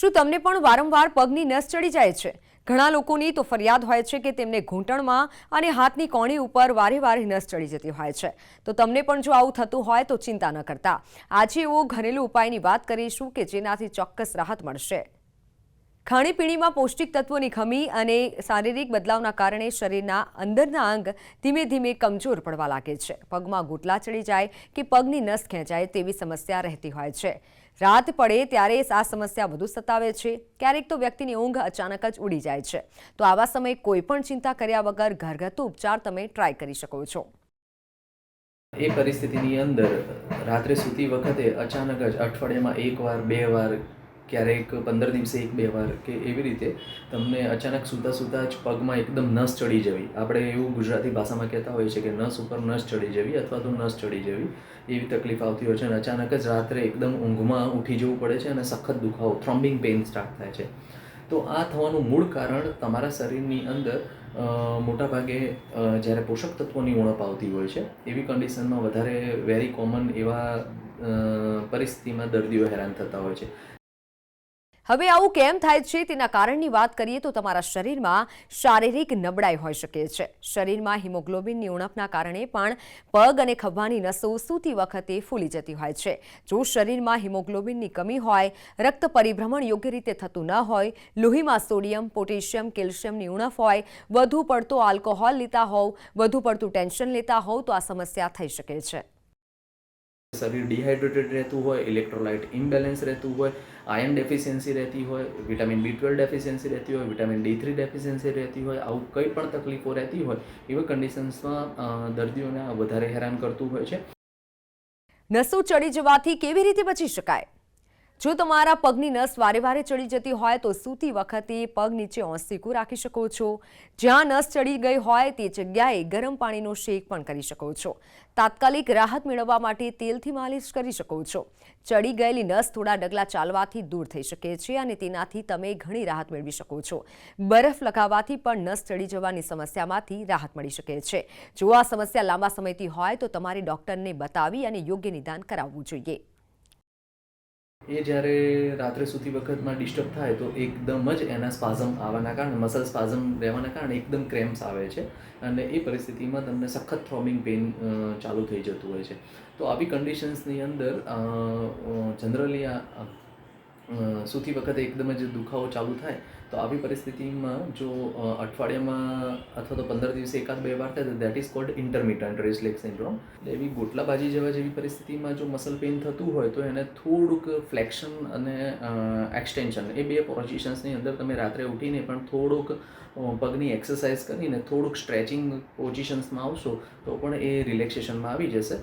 શું તમને પણ વારંવાર પગની નસ ચડી જાય છે? ઘણા લોકોની તો ફરિયાદ હોય છે કે તેમને ઘૂંટણમાં અને હાથની કોણી ઉપર વારે વારે નસ ચડી જતી હોય છે. તો તમને પણ જો આવું થતું હોય તો ચિંતા ન કરતા. આજે એવો ઘરેલું ઉપાયની વાત કરીશું કે જેનાથી ચોક્કસ રાહત મળશે. ખાણીપીણીમાં પૌષ્ટિક તત્વોની ખમી અને શારીરિક બદલાવના કારણે શરીરના અંદરના અંગ ધીમે ધીમે કમજોર પડવા લાગે છે. પગમાં ગૂંટલા ચડી જાય કે પગની નસ ખેંચાય તેવી સમસ્યા રહેતી હોય છે. રાત પડે ત્યારે આ સમસ્યા વધુ સતાવે છે. ક્યારેક તો વ્યક્તિની ઊંઘ અચાનક જ ઉડી જાય છે. તો આવા સમયે કોઈ પણ ચિંતા કર્યા વગર ઘરગથ્થુ ઉપચાર તમે ટ્રાય કરી શકો છો. એ પરિસ્થિતિની અંદર રાત્રે સૂતી વખતે અચાનક જ અઠવાડિયામાં એક વાર, બે વાર ક્યારેક પંદર દિવસે એક બે વાર કે એવી રીતે તમને અચાનક સૂતા સૂતા જ પગમાં એકદમ નસ ચડી જવી. આપણે એવું ગુજરાતી ભાષામાં કહેતા હોઈએ છીએ કે નસ ઉપર નસ ચડી જવી અથવા તો નસ ચડી જવી. એવી તકલીફ આવતી હોય છે અને અચાનક જ રાત્રે એકદમ ઊંઘમાં ઉઠી જવું પડે છે અને સખત દુખાવો થ્રોમ્બિંગ પેઇન સ્ટાર્ટ થાય છે. તો આ થવાનું મૂળ કારણ તમારા શરીરની અંદર મોટાભાગે જ્યારે પોષક તત્વોની ઉણપ આવતી હોય છે, એવી કન્ડિશનમાં વધારે વેરી કોમન એવા પરિસ્થિતિમાં દર્દીઓ હેરાન થતા હોય છે. હવે આવું કેમ થાય છે તેના કારણની વાત કરીએ તો તમારા શરીરમાં શારીરિક નબળાઈ હોઈ શકે છે. શરીરમાં હિમોગ્લોબિનની ઉણપના કારણે પણ પગ અને ખભાની નસો સૂતી વખતે ફૂલી જતી હોય છે. જો શરીરમાં હિમોગ્લોબિનની કમી હોય, રક્ત પરિભ્રમણ યોગ્ય રીતે થતું ન હોય, લોહીમાં સોડિયમ, પોટેશિયમ, કેલ્શિયમની ઉણપ હોય, વધુ પડતો આલ્કોહોલ લેતા હોવ, વધુ પડતું ટેન્શન લેતા હોવ તો આ સમસ્યા થઈ શકે છે. શરીર ડિહાઇડ્રેટેડ રહેતું હોય ઇલેક્ટ્રોલાઇટ ઇમ્બેલેન્સ રહેતું હોય આયર્ન ડેફિશિયન્સી રહેતી હોય વિટામિન બી ટ્વેલ્વ ડેફિશિયન્સી રહેતી હોય વિટામિન ડી થ્રી ડેફિશિયન્સી રહેતી હોય, આવું કંઈ પણ તકલીફો રહેતી હોય, એવી કન્ડિશન્સમાં દર્દીઓને વધારે હેરાન કરતું હોય છે. નસો ચડી જવાથી કેવી રીતે બચી શકાય? જો તમારા પગની નસ વારે વારે ચડી જતી હોય તો સૂતી વખતે પગ નીચે ઓંસીકું રાખી શકો છો. જ્યાં નસ ચડી ગઈ હોય તે જગ્યાએ ગરમ પાણીનો શેક પણ કરી શકો છો. તાત્કાલિક રાહત મેળવવા માટે તેલથી માલિશ કરી શકો છો. ચડી ગયેલી નસ થોડા ડગલા ચાલવાથી દૂર થઈ શકે છે અને તેનાથી તમે ઘણી રાહત મેળવી શકો છો. બરફ લગાવવાથી પણ નસ ચડી જવાની સમસ્યામાંથી રાહત મળી શકે છે. જો આ સમસ્યા લાંબા સમયથી હોય તો તમારે ડોક્ટરને બતાવી અને યોગ્ય નિદાન કરાવવું જોઈએ. એ જ્યારે રાત્રે સૂતી વખતમાં ડિસ્ટર્બ થાય તો એકદમ જ એના સ્પાઝમ આવવાના કારણે મસલ સ્પાઝમ રહેવાના કારણે એકદમ ક્રેમ્સ આવે છે અને એ પરિસ્થિતિમાં તમને સખત થ્રોમિંગ પેઇન ચાલુ થઈ જતું હોય છે. તો આવી કન્ડિશન્સની અંદર જનરલી આ સૂતી વખતે એકદમ જ દુખાવો ચાલુ થાય, તો આવી પરિસ્થિતિમાં જો અઠવાડિયામાં અથવા તો પંદર દિવસે એકાદ બે વાર થાય that is called intermittent restless leg syndrome એવી ગોટલાબાજી જેવા જેવી પરિસ્થિતિમાં જો મસલ પેઇન થતું હોય, તો એને થોડુંક ફ્લેક્શન અને એક્સટેન્શન એ બે પોઝિશન્સની અંદર તમે રાત્રે ઉઠીને પણ થોડુંક પગની એક્સરસાઇઝ કરીને થોડુંક સ્ટ્રેચિંગ પોઝિશન્સમાં આવશો, તો પણ એ રિલેક્સેશનમાં આવી જશે.